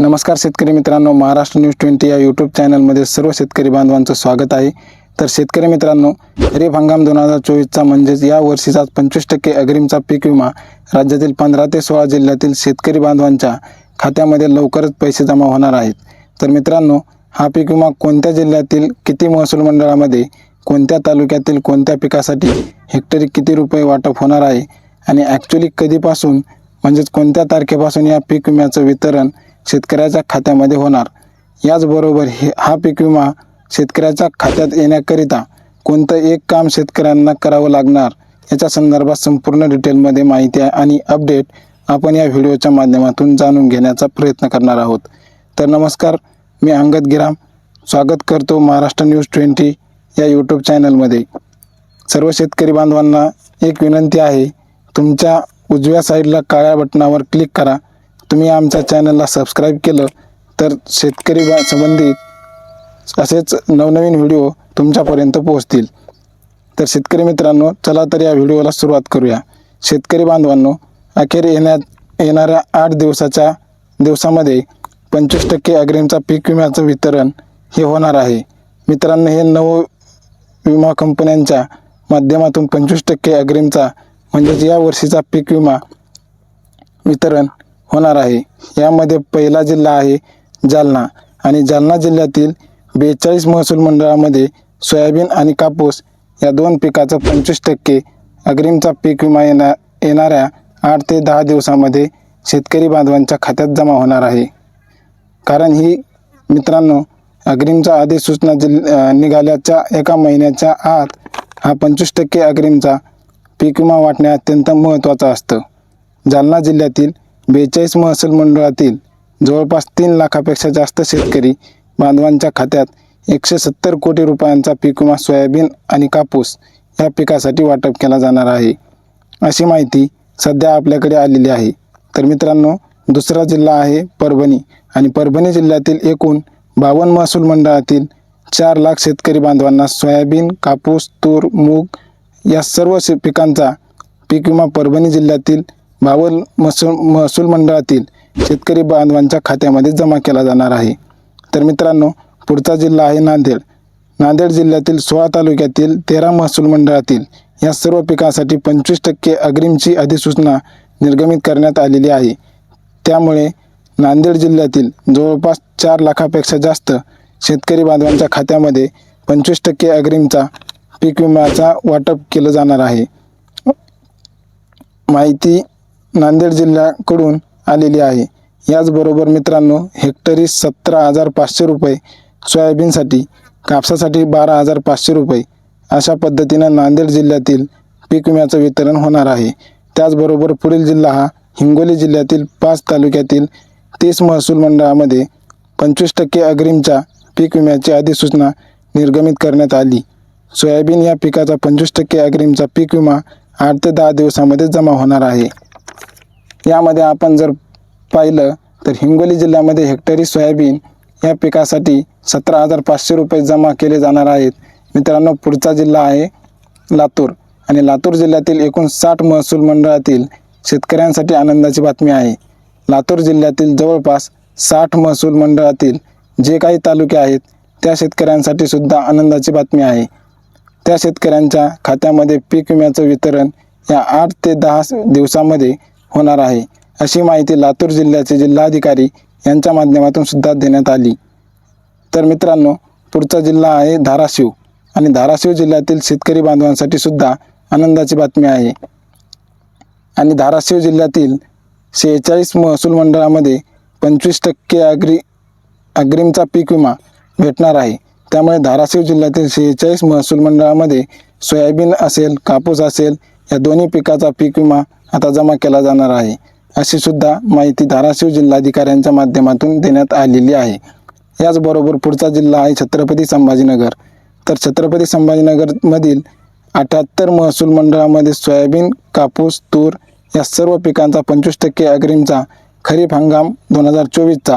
नमस्कार शेतकरी मित्रांनो महाराष्ट्र न्यूज ट्वेंटी या यूट्यूब चॅनलमध्ये सर्व शेतकरी बांधवांचं स्वागत आहे. तर शेतकरी मित्रांनो खरीप हंगाम दोन हजार चोवीसचा म्हणजेच या वर्षीचा पंचवीस टक्के अग्रिमचा पीक विमा राज्यातील पंधरा ते सोळा जिल्ह्यातील शेतकरी बांधवांच्या खात्यामध्ये लवकरच पैसे जमा होणार आहेत. तर मित्रांनो हा पीक विमा कोणत्या जिल्ह्यातील किती महसूल मंडळामध्ये कोणत्या तालुक्यातील कोणत्या पिकासाठी हेक्टरी किती रुपये वाटप होणार आहे आणि ॲक्च्युली कधीपासून म्हणजेच कोणत्या तारखेपासून या पीक विम्याचं वितरण शेतकऱ्याच्या खात्यामध्ये होणार. याचबरोबर हे हा पीक विमा शेतकऱ्याच्या खात्यात येण्याकरिता कोणतं एक काम शेतकऱ्यांना करावं लागणार याच्या संदर्भात संपूर्ण डिटेलमध्ये माहिती आहे आणि अपडेट आपण या व्हिडिओच्या माध्यमातून जाणून घेण्याचा प्रयत्न करणार आहोत. तर नमस्कार मी अंगद गिराम. स्वागत करतो महाराष्ट्र न्यूज ट्वेंटी या यूट्यूब चॅनलमध्ये. सर्व शेतकरी बांधवांना एक विनंती आहे तुमच्या उजव्या साईडला काळ्या बटनावर क्लिक करा. तुम्ही आमच्या चॅनलला सबस्क्राईब केलं तर शेतकरी संबंधित असेच नवनवीन व्हिडिओ तुमच्यापर्यंत पोहोचतील. तर शेतकरी मित्रांनो चला तर या व्हिडिओला सुरुवात करूया. शेतकरी बांधवांनो अखेर येण्यात येणाऱ्या आठ दिवसाच्या दिवसामध्ये पंचवीस टक्के अग्रिमचा पीक विम्याचं वितरण हे होणार आहे. मित्रांनो हे नव विमा कंपन्यांच्या माध्यमातून पंचवीस टक्के अग्रिमचा म्हणजेच या वर्षीचा पीक विमा वितरण होणार आहे. यामध्ये पहिला जिल्हा आहे जालना आणि जालना जिल्ह्यातील बेचाळीस महसूल मंडळामध्ये सोयाबीन आणि कापूस या दोन पिकाचं पंचवीस टक्के अग्रिमचा पीक विमा येणार येणाऱ्या आठ ते दहा दिवसामध्ये शेतकरी बांधवांच्या खात्यात जमा होणार आहे. कारण ही मित्रांनो अग्रिमचा अधिसूचना जिल निघाल्याच्या एका महिन्याच्या आत हा पंचवीस टक्के अग्रिमचा पीक विमा वाटणे अत्यंत महत्त्वाचं असतं. जालना जिल्ह्यातील बेचाळीस महसूल मंडळातील जवळपास तीन लाखापेक्षा जास्त शेतकरी बांधवांच्या खात्यात एकशे सत्तर कोटी रुपयांचा पीक विमा सोयाबीन आणि कापूस या पिकासाठी वाटप केला जाणार आहे. अशी माहिती सध्या आपल्याकडे आलेली आहे. तर मित्रांनो दुसरा जिल्हा आहे परभणी आणि परभणी जिल्ह्यातील एकूण बावन्न महसूल मंडळातील चार लाख शेतकरी बांधवांना सोयाबीन कापूस तूर मूग या सर्व शे पिकांचा पीक विमा परभणी जिल्ह्यातील मावल महसूल महसूल मंडळातील शेतकरी बांधवांच्या खात्यामध्ये जमा केला जाणार आहे. तर मित्रांनो पुढचा जिल्हा आहे नांदेड. नांदेड जिल्ह्यातील सोळा तालुक्यातील तेरा महसूल मंडळातील या सर्व पिकांसाठी पंचवीस टक्के अग्रिमची अधिसूचना निर्गमित करण्यात आलेली आहे. त्यामुळे नांदेड जिल्ह्यातील जवळपास चार लाखापेक्षा जास्त शेतकरी बांधवांच्या खात्यामध्ये पंचवीस टक्के अग्रिमचा पीक विम्याचा वाटप केलं जाणार आहे. माहिती नांदेड जिल्ह्याकडून आलेली आहे. याचबरोबर मित्रांनो हेक्टरी सतरा हजार पाचशे रुपये सोयाबीनसाठी कापसासाठी बारा हजार पाचशे रुपये. अशा पद्धतीनं नांदेड जिल्ह्यातील पीक विम्याचं वितरण होणार आहे. त्याचबरोबर पुढील जिल्हा हा हिंगोली जिल्ह्यातील पाच तालुक्यातील तीस महसूल मंडळामध्ये पंचवीस टक्के अग्रिमच्या पीक विम्याची अधिसूचना निर्गमित करण्यात आली. सोयाबीन या पिकाचा पंचवीस टक्के अग्रिमचा पीक विमा आठ ते दहा दिवसामध्ये जमा होणार आहे. यामध्ये आपण जर पाहिलं तर हिंगोली जिल्ह्यामध्ये हेक्टरी सोयाबीन या पिकासाठी सतरा हजार पाचशे रुपये जमा केले जाणार आहेत. मित्रांनो पुढचा जिल्हा आहे लातूर आणि लातूर जिल्ह्यातील एकूण साठ महसूल मंडळातील शेतकऱ्यांसाठी आनंदाची बातमी आहे. लातूर जिल्ह्यातील जवळपास साठ महसूल मंडळातील जे काही तालुके आहेत त्या शेतकऱ्यांसाठी सुद्धा आनंदाची बातमी आहे. त्या शेतकऱ्यांच्या खात्यामध्ये पीक विम्याचं वितरण या आठ ते दहा दिवसामध्ये होणार आहे. अशी माहिती लातूर जिल्ह्याचे जिल्हाधिकारी यांच्या माध्यमातून सुद्धा देण्यात आली. तर मित्रांनो पुढचा जिल्हा आहे धाराशिव आणि धाराशिव जिल्ह्यातील शेतकरी बांधवांसाठी सुद्धा आनंदाची बातमी आहे. आणि धाराशिव जिल्ह्यातील शेहेचाळीस महसूल मंडळामध्ये पंचवीस टक्के अग्री अग्रिमचा पीक विमा भेटणार आहे. त्यामुळे धाराशिव जिल्ह्यातील शेहेचाळीस महसूल मंडळामध्ये सोयाबीन असेल कापूस असेल या दोन्ही पिकाचा पीक विमा आता जमा केला जाणार आहे. अशी सुद्धा माहिती धाराशिव जिल्हाधिकाऱ्यांच्या माध्यमातून देण्यात आलेली आहे. याचबरोबर पुढचा जिल्हा आहे छत्रपती संभाजीनगर. तर छत्रपती संभाजीनगरमधील अठ्याहत्तर महसूल मंडळामध्ये सोयाबीन कापूस तूर या सर्व पिकांचा पंचवीस टक्के अग्रिमचा खरीप हंगाम दोन हजार चोवीसचा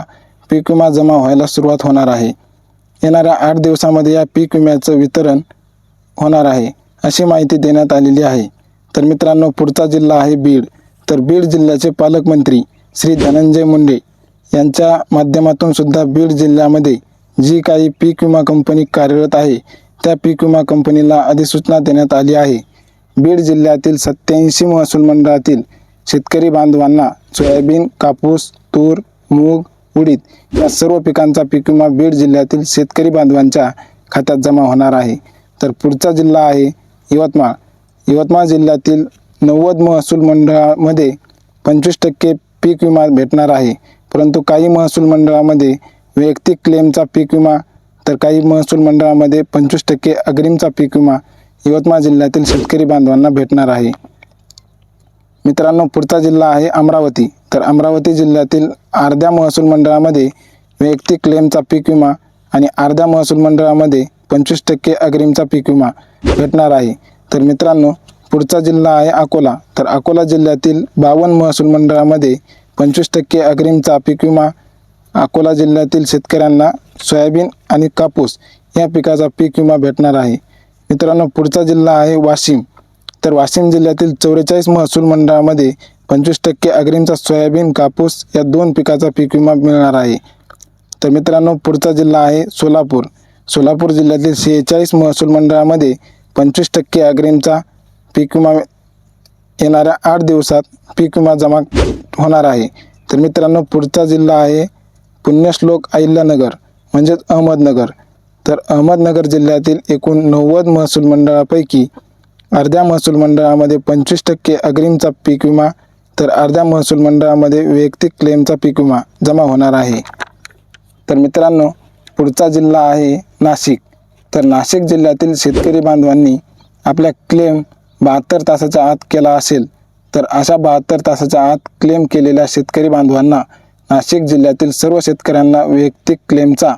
पीक विमा जमा व्हायला सुरुवात होणार आहे. येणाऱ्या आठ दिवसामध्ये या पीक विम्याचं वितरण होणार आहे अशी माहिती देण्यात आलेली आहे. तर मित्रांनो पुढचा जिल्हा आहे बीड. तर बीड जिल्ह्याचे पालकमंत्री श्री धनंजय मुंडे यांच्या माध्यमातून सुद्धा बीड जिल्ह्यामध्ये जी काही पीक विमा कंपनी कार्यरत आहे त्या पीक विमा कंपनीला अधिसूचना देण्यात आली आहे. बीड जिल्ह्यातील सत्याऐंशी महसूल मंडळातील शेतकरी बांधवांना सोयाबीन कापूस तूर मूग उडीद या सर्व पिकांचा पीक विमा बीड जिल्ह्यातील शेतकरी बांधवांच्या खात्यात जमा होणार आहे. तर पुढचा जिल्हा आहे यवतमाळ. यवतमाळ जिल्ह्यातील नव्वद महसूल मंडळामध्ये पंचवीस टक्के पीक विमा भेटणार आहे. परंतु काही महसूल मंडळामध्ये वैयक्तिक क्लेमचा पीक विमा तर काही महसूल मंडळामध्ये पंचवीस टक्के अग्रिमचा पीक विमा यवतमाळ जिल्ह्यातील शेतकरी बांधवांना भेटणार आहे. मित्रांनो पुढचा जिल्हा आहे अमरावती. तर अमरावती जिल्ह्यातील अर्ध्या महसूल मंडळामध्ये वैयक्तिक क्लेमचा पीक विमा आणि अर्ध्या महसूल मंडळामध्ये पंचवीस टक्के अग्रिमचा पीक विमा भेटणार आहे. तर मित्रांनो पुढचा जिल्हा आहे अकोला. तर अकोला जिल्ह्यातील बावन्न महसूल मंडळामध्ये पंचवीस टक्के अग्रिमचा पीक विमा अकोला जिल्ह्यातील शेतकऱ्यांना सोयाबीन आणि कापूस या पिकाचा पीक विमा भेटणार आहे. मित्रांनो पुढचा जिल्हा आहे वाशिम. तर वाशिम जिल्ह्यातील चौवेचाळीस महसूल मंडळामध्ये पंचवीस टक्के अग्रिमचा सोयाबीन कापूस या दोन पिकाचा पीक विमा मिळणार आहे. तर मित्रांनो पुढचा जिल्हा आहे सोलापूर. सोलापूर जिल्ह्यातील शेहेचाळीस महसूल मंडळामध्ये पंचवीस टक्के अग्रिमचा पीक विमा येणाऱ्या आठ दिवसात पीक विमा जमा होणार आहे. तर मित्रांनो पुढचा जिल्हा आहे पुण्यश्लोक अहिल्यानगर म्हणजेच अहमदनगर. तर अहमदनगर जिल्ह्यातील एकूण नव्वद महसूल मंडळापैकी अर्ध्या महसूल मंडळामध्ये पंचवीस टक्के अग्रिमचा पीक विमा तर अर्ध्या महसूल मंडळामध्ये वैयक्तिक क्लेमचा पीक विमा जमा होणार आहे. तर मित्रांनो पुढचा जिल्हा आहे नाशिक. तर नाशिक जिल्ह्यातील शेतकरी बांधवांनी आपल्या क्लेम बहात्तर तासाच्या आत केला असेल तर अशा बहात्तर तासाच्या आत क्लेम केलेल्या शेतकरी बांधवांना नाशिक जिल्ह्यातील सर्व शेतकऱ्यांना वैयक्तिक क्लेमचा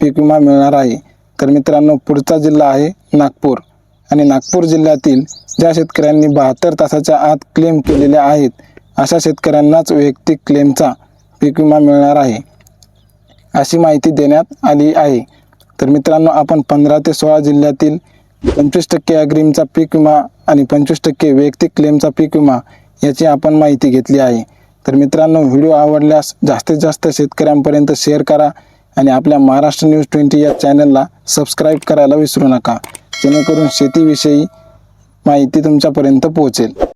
पीक विमा मिळणार आहे. तर मित्रांनो पुढचा जिल्हा आहे नागपूर. आणि नागपूर जिल्ह्यातील ज्या शेतकऱ्यांनी बहात्तर तासाच्या आत क्लेम केलेल्या आहेत अशा शेतकऱ्यांनाच वैयक्तिक क्लेमचा पीक विमा मिळणार आहे. अशी माहिती देण्यात आली आहे. तर मित्रांनो आपण पंधरा ते सोळा जिल्ह्यातील पंचवीस टक्के अग्रिमचा पीक विमा आणि पंचवीस टक्के वैयक्तिक क्लेमचा पीक विमा याची आपण माहिती घेतली आहे. तर मित्रांनो व्हिडिओ आवडल्यास जास्तीत जास्त शेतकऱ्यांपर्यंत शेअर करा आणि आपल्या महाराष्ट्र न्यूज ट्वेंटी या चॅनलला सबस्क्राईब करायला विसरू नका. जेणेकरून शेतीविषयी माहिती तुमच्यापर्यंत पोहोचेल.